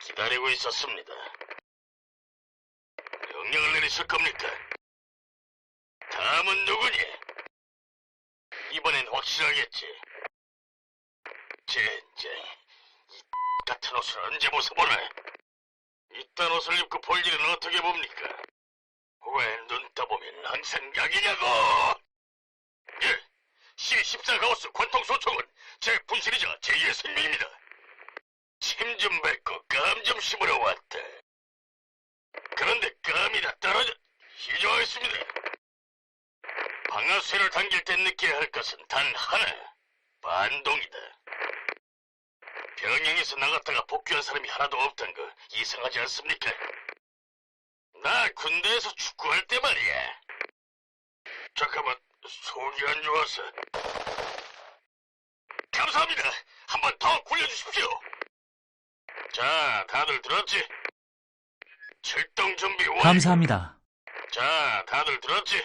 기다리고 있었습니다. 명령을 내리실 겁니까? 다음은 누구니? 이번엔 확실하겠지. 젠장, 이 같은 옷을 언제 벗어보나? 이딴 옷을 입고 볼 일은 어떻게 봅니까? 왜 눈 떠보면 항상 약이냐고! 예, C14 가우스 관통소총은 제 분실이자 제2의 생명입니다. 침좀 뱉고 감 좀 심으러 왔다. 그런데 감이 다 떨어져 시조했습니다. 방아쇠를 당길 때 느껴야 할 것은 단 하나. 반동이다. 병영에서 나갔다가 복귀한 사람이 하나도 없단 거 이상하지 않습니까? 나 군대에서 축구할 때 말이야. 잠깐만, 속이 안 좋아서. 감사합니다. 한 번 더 굴려주십시오. 자, 다들 들었지? 출동 준비 완료. 감사합니다. 자, 다들 들었지?